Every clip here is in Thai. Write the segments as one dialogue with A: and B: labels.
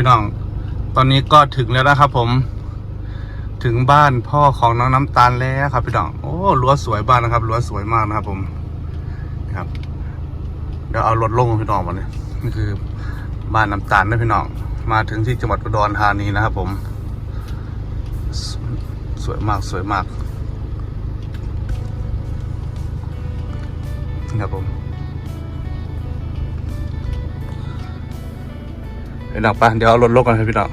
A: พี่น้อง ตอนนี้ก็ถึงแล้วนะครับผม ถึงบ้านพ่อของน้องน้ำตาลแล้วครับพี่น้อง โอ้รั้วสวยบ้านนะครับรั้วสวยมากนะครับ ผมนะครับ เดี๋ยวเอารถลงพี่น้องมาเนี่ยนี่คือบ้านน้ำตาลนะพี่น้อง มาถึงที่จังหวัดอุดรธานีนะครับ ผม สวยมากสวยมากนะครับผม พี่น้องไปเดี๋ยวเอารถลงกันครับพี่น้อง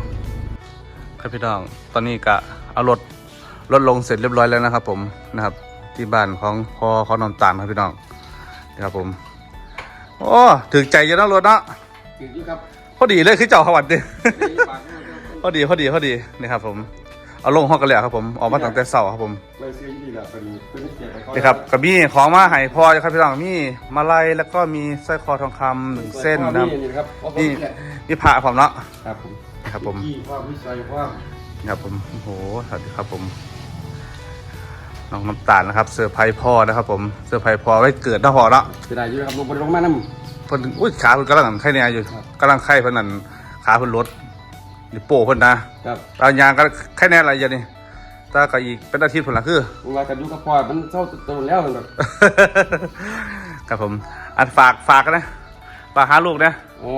A: ครับพี่น้องตอนนี้กะเอารถรถลงเสร็จเรียบร้อยแล้วนะครับ ผมนะครับ ที่บ้านของพ่อเขานอนตาลครับพี่น้องนะครับผมโอ้ถึงใจเยอะนะรถเนาะ
B: ถึงอยู่ครับ
A: พอดีเลยคือเจ้าขวัญดิ
B: นี่ปากนี่ครับ
A: พอดีพอดีพอดีนี่ครับผม เอาลงห้องกันแล้วครับผมออกมาตั้งแต่เสาร์ครับผม
B: เลยซื้อที่นี่แหละเป็นเป็นเกียรติเขา
A: นี่ครับกับมีของมาให้พ่อครับพี่น้องมีมาลัยแล้วก็มีสร้อยคอทองคำหนึ่งเส้นนะครับ
B: นี่ครับ
A: นี่
B: นี่
A: มีพระผมเนาะ
B: ครับผม
A: ครับผม
B: ที่ว่าวิจัยว่า
A: นี่ครับผมโอ้โหสวัสดีครับผมน้องน้ำตาลนะครับเซอร์ไพรส์พ่อนะครับ ผมเซอร์ไพรส์พ่อไว้เกิดนะพ่อเนาะ
B: เสียดายอยู่นะครับลงบนลงมาน้
A: เพิ่นอุ้ยขาเพิ่นกำลังไข้เนี่ยอยู่
B: ครับ
A: กำลังไข้เพิ่นนั่นขาเพิ่นลด นี่โป้เพิ่นนะำ
B: ครับ
A: ตายางก็ไข้แน่อะไรอย่างนี้ตาก็อีกเป็นอาทิตย์ผลละคือ
B: เวลากันอยู่กับพ่อมันเศร้าตัวแล้วแบบ
A: ครับผมอันฝากฝากกันนะฝากหาลูกนะ
B: อ๋อ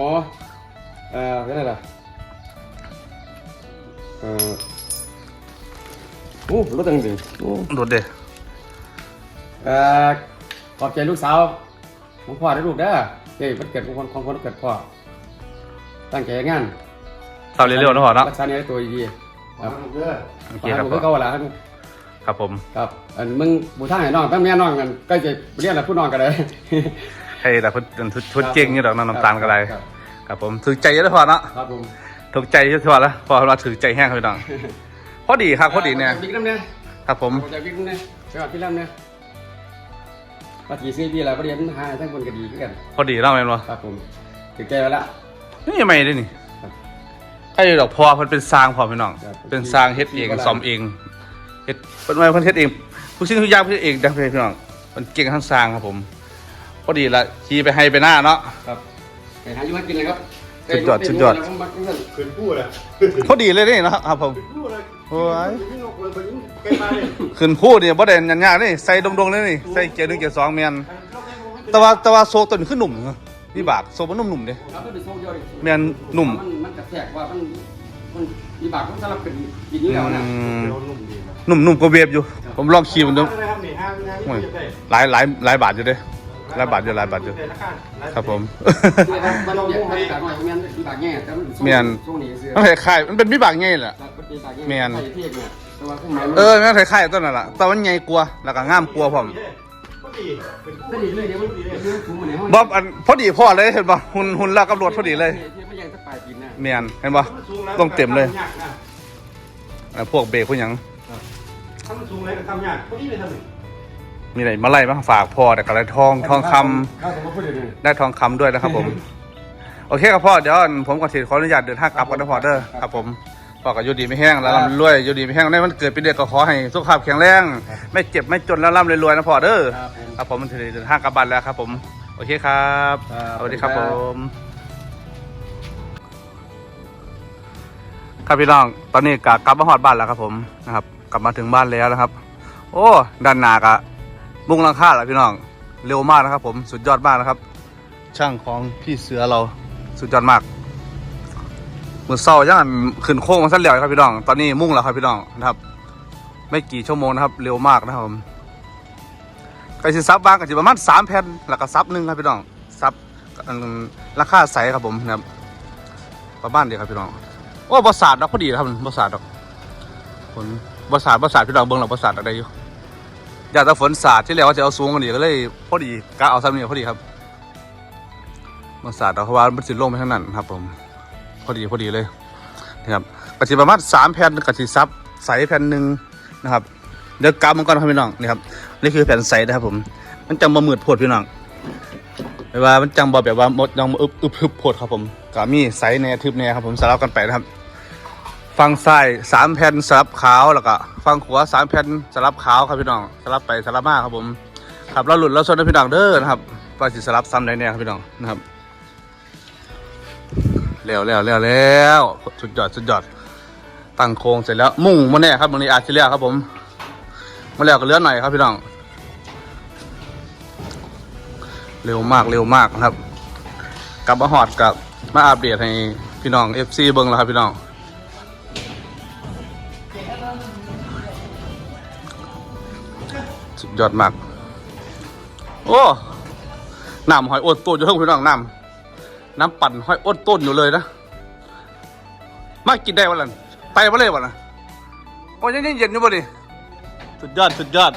B: เอ่อเป็นอะไรล่ะเอ่อโอ้รถตั้งดิโอ้
A: โดดเด้
B: เอ่อขอบใจลูกสาวของพ่อได้ลูกเด้อเฮ้ยวันเกิดของคนของคนวันเกิดพ่อตั้งใจงาน
A: เสาเร็วๆนะพ่อเนาะ
B: รักษาเนี่ยตัวดีๆครับ
A: โอเค
B: ขอ
A: ครับ
B: ให้
A: พ่
B: ผม
A: อ
B: เขาเวลาครับ
A: ครับผม
B: ครับอันมึงบูท่าให้น้องแป๊บแม่น้องกันใกล้จะเรียกอะไรพูดน้องกันเลย
A: ให้แต่เพิ่นชุดชุดเก่งอยู่ดอกน้ำน้ำตาลก็ได้
B: ครับ
A: ครับผมถือใจเยอะนะพ่อเนาะ
B: ครับผม
A: ถูกใจเยอะทั่วแล้วพอเราถือใจแห้งครับพี่น้องพอดีครับพอดีเนี่ย
B: บิ๊กน้ำเนี่ย
A: ครับผม
B: จากบิ๊กน้ำเนี่ยไปกับพี่น้ำเนี่ยปฏิซีพี่อะไรประเดี๋ยวมันหาทั้งคนก็ดีขึ้นกัน
A: พอดีเล่าไหมวะ
B: ครับผมถึงใจแล้วละ
A: นี่ยังไม่ได้นี่
B: ครั บ
A: ไอ้ดอกพอเพิ่นเป็นสร้างพอพี่น้อง
B: ครับ
A: เป็นสร้างเฮ็ดเอง
B: ที่
A: ซ่อมเองเฮ็ดเป็นไว้เพิ่นเฮ็ดเองผู้สิ่งทุกอย่างเพิ่นเฮ็ดเองดังพี่น้องมันเก่งทั้งสร้างครับผมพอดีละขี่ไปให้ไปหน้าเนาะ
B: ครับไปหาอยู่มากินเลยครับ
A: สุดยอดสุดยอด
B: ผมมักกัน
C: ขึ้นพูดอะ
A: พอดีเลยนี่เนาะครับผม
C: พูดเลย
A: โอ้ย
C: ยิ่งนกเลยไปยิ่งเกินมาเลย
A: ขึ้นพูดเนี่ยบ่ได้ยันยากนี่ใส่ดงๆเลยนี่ใส่เกียร์หนึ่งเกียร์สองแม่นแต่ว่าแต่ว่าโซตัวนี้คือหนุ่มเหรอพี่บากโซมันนุ่มๆเด้
B: ครับเป็นโซ่เดียวดิ
A: แม่นหนุ่ม
B: มันมัน กระแทกว่ามันมันมีบากมันสลับเป็นกินนี้แล้วนะ
A: อืม
C: เดี๋ยวนุ่มดีนะ
A: หนุ่มๆก็เวฟอยู่ ผมลองขี่มันดู
C: นะครับนี่ห้างงานนี่
A: โอ้ย
C: จะได้
A: หลายหลายหลายบาทอยู่เด้หลายบาทอยู่หลายบาทอยู่
C: แต่ละขั้นนะ
A: ครับผม
B: มันลงมันบากหน่อยแม่นมีบากแง่แต่มัน
A: แม่น
B: ช่วงนี้เสือ
A: มันคล้ายๆมันเป็นวิบากไงแหละแม่น
B: ใส่เทียบเนี่ยแต่ว่าพวกมัน
A: เออมันคล้ายๆต้นนั่นแหละแต่มันใหญ่กลัวาแล้วก็งามกลัวาผม
C: ก็ดีเป็น
B: สนิทเลยเดี๋ยวมันเรื่องถุงมันในห้อง
A: บอบอันพอดีพ่อเลยเห็นป่ะหุ่นหุ่นแล้วกับรถพอดีเลย
B: เที ยบไม่ยังสักปลายปีหน้า
A: เมียนเห็นป่ะต้องเต็มเลย
C: ยากนะ
A: อ่าพวกเบรกพวกหยัง
C: ถ้ามันสูงอะไรก็ทำยากพอดีเลยทำหนึ่ง
A: มีอะไรมาไล่มาฝากพ่อแต่ก็ได้ทองทองคำ
B: ข้าวผมมาพูดเลย
A: ได้ทองคำด้วยนะครับผม โอเคครับพ่อเดี๋ยวผมกับสิขออนุญาตเดินทางกลับกันนะพ่อเด้อครับผมพ่อก็อยู่ดีไม่แห้งแล้วร่ำรวยอยู่ดีไม่แห้งในวันเกิดปีเด็กก็ขอให้สุขภาพแข็งแรงไม่เจ็บไม่จนแล้วร่ำรวยๆนะพ่อเด้อ
B: ครับผม
A: ครับผมมันถึงเดินทางกลับบ้านแล้วครับ ผม โอเคครับ
B: ครับ
A: สวัสดีครับ
B: ส
A: ผ
B: วัสดีครับ
A: ม ครับพี่น้อง ตอนนี้กกลับมาหอดบ้านแล้วครับผมนะครับ กลับมาถึงบ้านแล้วนะครับ โอ้ด้านหนากะมุงลังค่าแล้วพี่น้องเร็วมากนะครับ ผมสุดยอดมากนะครับ ช่างของพี่เสือเราสุดยอดมากมือเศร้าย่างขึ้นโค้งมาสั้นเหลียวครับพี่น้อง ตอนนี้มุ่งแล้วครับพี่น้องนะครับ ไม่กี่ชั่วโมงนะครับ เร็วมากนะครับผมไก่สิซับบ้างก็จะประมาณสามแผ่นแล้วก็ซับหนึ่งครับพี่น้องซับราคาใสครับผมนะครับประมาณเดียวครับพี่น้อง โอ้บริษัทดอกพอดีครับบริษัทดอกฝนบริษัทบริษัทพี่น้องเบิ้งหลังบริษัทอะไรอยู่อยากแต่ฝนสาดที่แล้วว่าจะเอาสูงกันดีก็เลยพอดีกะเอาซ้ำนี่พอดีครับบริษัทเราเพราะว่ามันสิลงไปทางนั้นครับ ผม พอดีพอดีเลยนะครับกระสีประมาณสามแผ่นกระสีซับใสแผ่นหนึ่งนะครับเดี๋ยวกำมันก่อนครับพี่น้องนี่ครับนี่คือแผ่นใสนะครับ ผม มันจังบ่มืดโพดพี่น้องไม่ว่ามันจังบ่แบบว่าหมดจังบ่อึบอึบโพดครับผมก็มีใสแน่ทึบแน่ครับผมสลับกันไปนะครับ ฝั่งซ้ายสามแผ่นสลับขาวแล้วก็ฝั่งขวาสามแผ่นสลับขาวครับพี่น้องสลับไปสลับมาครับผมครับเราหลุดเราชนนะพี่น้องเด้อนะครับว่าสิสลับซ้ำได้แน่ครับพี่น้องนะครับแล้วแล้วแล้วแล้วสุดยอดสุดยอดตั้งโครงเสร็จแล้วมุ่งมาแน่ครับบางทีอาจจะเรียกครับผมมาแล้วก็เลือหน่อยครับพี่น้อง เร็วมากเร็วมากนะครับ กลับมาหอดกับมาอัปเดตให้พี่น้อง FC เบิ้งแล้วครับพี่น้อง ยอดมาก โอ้น้ำหอยอดต้นอยู่ทั้งพี่น้องน้ำน้ำปั่นหอยอดต้นอยู่เลยนะมากินได้วันละไปมาเลยวันละโอ้ยยังเย็นอยู่บ่ดิสุดยอดสุดยอด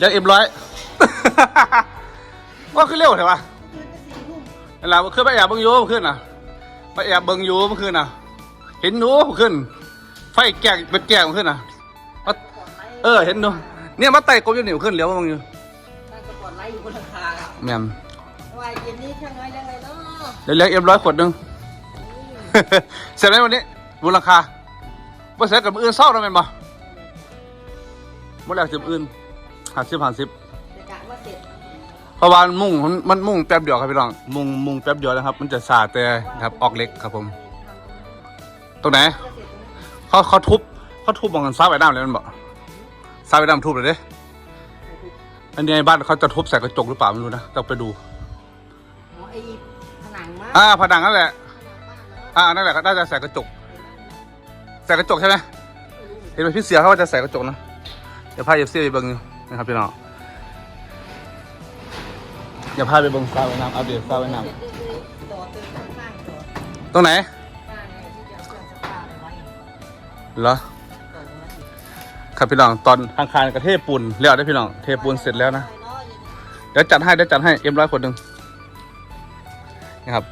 D: ยังเอ็
A: มร้อยว่าขึ้นเร็วเถอะวะ
D: นั่
A: นแหละขึ้นไปแอบเบิ้งยูเมื่อคืนน่ะไปแอบเบิ้งยูเมื่อคืนน่ะเห็นหนูเมื่อคืนไฟแกงเป็นแกงเมื่อคืนน่ะ เออ เห็นหนูเนี่ยมาไต่กบอยู่นี่เมื่อคืนเหลียวมาเบางอยู่
D: ตั้งสปอตไลท์อยู่บนหลังคา
A: แม่น
D: ว่าเย็นนี้จะน้อยยังไงเนาะ
A: เดี๋ยวเลี้ยงเอ็มร้อยขวดหนึง เสร็จไหมวันนี้มูลค่าบ่เสร็จกับมืออื่นเศร้าแล้วแม่นบ่บ่แล้วสิบอื่นห้าสิบห้าสิบ
D: จะกะว่าเสร็จ
A: เพราะว่ามันมุ่งมันมันมุ่งแป๊บเดียวครับพี่น้อง มุ่งมุ่งแป๊บเดียวนะครับ มันจะสาแต่นะครับออกเล็กครับผม ตรงไหน
D: ก็เสร็จนะ
A: เขาเขาทุบเขาทุบมองกันซ้ายไปน้ำเลยมันบอก ซ้ายไปน้ำทุบเลยเด้อันนี้บ้านเขาจะทุบใส่กระจกหรือเปล่าไม่รู้นะต้องไปดู
D: อ๋อไอ้ผนังมั้ง
A: อ่าผนังนั่นแหละ
D: บ้านเนาะ
A: อ่านั่นแหละก็น่าจะใส่กระจก ใส่กระจกใช่ไหมเห็นไหมพี่เสือเขาว่าจะใส่กระจกนะเดี๋ยวพาเอฟซีไปเบิ้งนะครับพี่น้องเดี๋ยวพาไปเบิ้งซาไว้น้ำอัปเดตซาไว้น้
D: เสร็จได้เลยต่อเติมข้างๆต่อำ
A: ตรงไหน
D: ข้างไงที่จะเอาเครื่องซักผ้าไปไว้
A: เหรอ ครับพี่น้องตอนทางคารกระเทปูนแล้วได้พี่น้องเทปูนเสร็จแล้วนะเดี๋ยวจัดให้เดี๋ยวจัดให้เอ็มร้อยคนหนึ่งนะครับ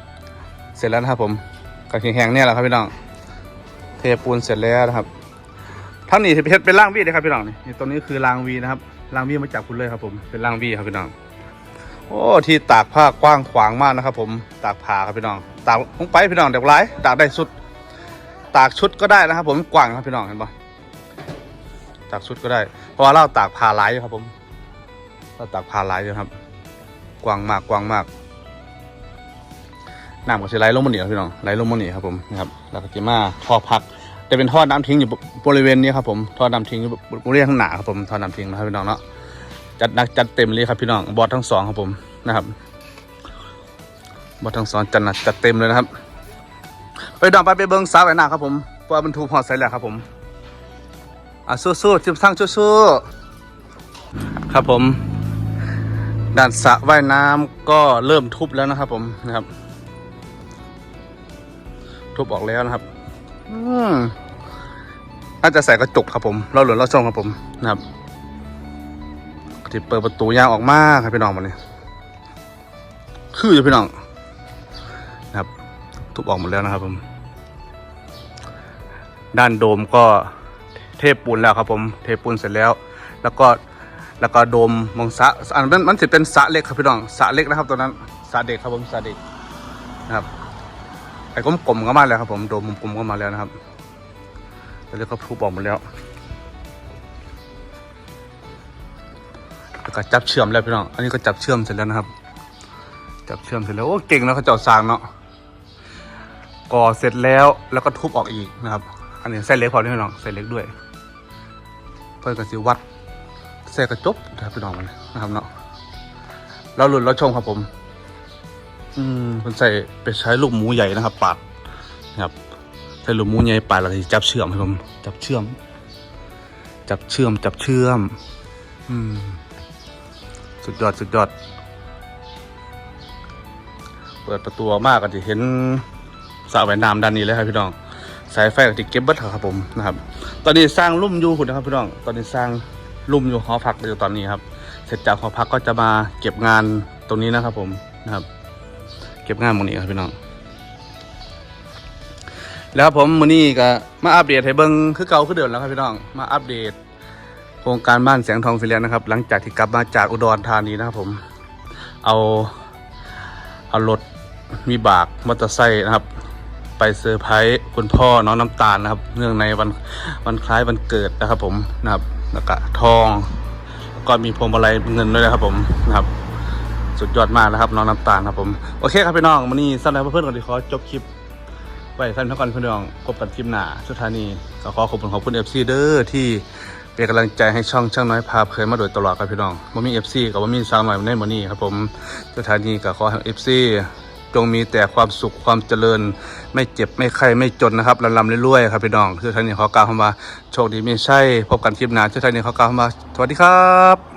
A: เสร็จแล้วนะครับ ผมกระเทียมแห้งเนี่ยแหละครับพี่น้องเทปูนเสร็จแล้วนะครับทั้งนี้เพชรเป็นล่างวีนะครับพี่น้องนี่ตรงนี้คือล่างวีนะครับล่างวีมาจากคุณเลยครับ ผมเป็นล่างวีครับพี่น้องโอ้ที่ตากผ้ากว้างขวางมากนะครับ ผมตากผ้าครับพี่น้อง ตากลงไปพี่น้องเดี๋ยวไล่ตากได้สุด ตากชุดก็ได้นะครับ ผมกว้างครับพี่น้องเห็นปะ ตากชุดก็ได้ เพราะว่าเราตากผ้าลายอยู่ครับ ผมเราตักพาลายอยู่ครับ กว้างมากกว้างมากน้ำก็จะไหลลงมาหนีครับพี่น้องไหลลงมาหนีครับผมนะครับแล้วก็จะมาท่อพักจะเป็นท่อน้ำทิ้งอยู่บริเวณนี้ครับผมท่อน้ำทิ้งอยู่บริเวณข้างหน้าครับผมท่อน้ำทิ้งนะครับพี่น้องเนาะจัดนักจัดเต็มเลยครับพี่น้องบอสทั้งสองครับผมนะครับบอสทั้งสองจัดหนักจัดเต็มเลยนะครับ ไปดองไปไปเบิ้งสาวไอ้หน้าครับผมเพราะว่าบรรทุกหอดใส่แล้วครับผม อะสู้ๆจิบทั้งสู้ๆครับผมด่านสระว่ายน้ำก็เริ่มทุบแล้วนะครับ ผมนะครับ ทุบออกแล้วนะครับ อืมน่าจะใส่กระจกครับผมเราหลุนเราช่องครับผมนะครับที่เปิดประตูยางออกมากครับพี่น้องมาเนี่ยคืออยู่พี่น้องนะครับ ทุบออกหมดแล้วนะครับผม ด้านโดมก็ เทปูนแล้วครับผมเทปูนเสร็จแล้ว แล้วก็แล้วก็โดมมองสะอันนั้นมันจะเป็นสะเล็กครับพี่น้องสะเล็กนะครับตัวนั้นสะเด็กครับผมสะเด็กนะครับไอ้กลมๆก็มาแล้วครับผมโดมกลมๆก็มาแล้วนะครับแล้วก็ทุบออกหมาแล้วแล้วก็จับเชื่อมแล้วพี่น้อง อันนี้ก็จับเชื่อมเสร็จแล้วนะครับ จับเชื่อมเสร็จแล้ว โอ้ เก่งนะเขาเจ้าสางเนาะ ก่อเสร็จแล้ว แล้วก็ทุบออกอีกนะครับ อันนี้เส้นเล็กพอพี่น้อง เส้นเล็กด้วย เพื่อนก็สิวัดใส่กระจกนะครับพี่น้องมันนะครับเนาะเราหลุนเราชมครับผม อืมมันใส่ไปใช้ลูกหมูใหญ่นะครับ ปาดนะครับใช้ลูกหมูใหญ่ปาดแล้วจับเชื่อมครับผมจับเชื่อม จับเชื่อม จับเชื่อม อืม สุดยอดสุดยอด เปิดประตูมากก็จะเห็นสระว่ายน้ำด้านนี้เลยครับพี่น้อง สายไฟก็จะเก็บเบัตรครับผมนะครับ ตอนนี้สร้างลุ่มอยู่คุณนะครับพี่น้อง ตอนนี้สร้างลุ่มอยู่หอพักอยู่ตอนนี้ครับ เสร็จจากหอพักก็จะมาเก็บงานตรงนี้นะครับ ผมนะครับ เก็บงานตรงนี้ครับพี่น้อง แล้วผมมือนี้ก็มาอัปเดตให้เบิ่งคือเก่าคือเดิมแล้วครับพี่น้อง มาอัปเดต โครงการบ้านแสงทองฟิเลียนนะครับ หลังจากที่กลับมาจากอุดรธานีนะครับ ผม เอาเอารถมีบากมอเตอร์ไซค์นะครับ ไปเซอร์ไพรส์คุณพ่อน้องน้ำตาลนะครับ เนื่องในวันวันคล้ายวันเกิดนะครับผมนะครับแล้วก็ทองแล้วก็มีพวงมาลัยเงินด้วยนะครับผมนะครับ สุดยอดมากนะครับน้องน้ำตาลครับผมโอเคครับพี่น้องวันนี้สั้นแล้วเพื่อนๆก่อนที่ขอจบคลิปไว้สั้นเท่ากันพี่น้องพบกันคลิปหน้าสุดท้ายนี้ก็ขอขอบคุณขอบคุณ FC เด้อที่เป็นกำลังใจให้ช่องช่างน้อยพาเพลินมาโดยตลอดครับพี่น้องบ่มี FC กับบ่มีสาวน้อยในมื้อนี้ครับผมสุดท้ายนี้ก็ขอให้ FC จงมีแต่ความสุขความเจริญ ไม่เจ็บไม่ไข้ไม่จนนะครับลำลำเรื่อยๆครับพี่น้องสุดท้ายนี้ขอกล่าวคำว่าโชคดีไม่ใช่ พบกันคลิปหน้าสุดท้ายนี้ขอกล่าวคำว่าสวัสดีครับ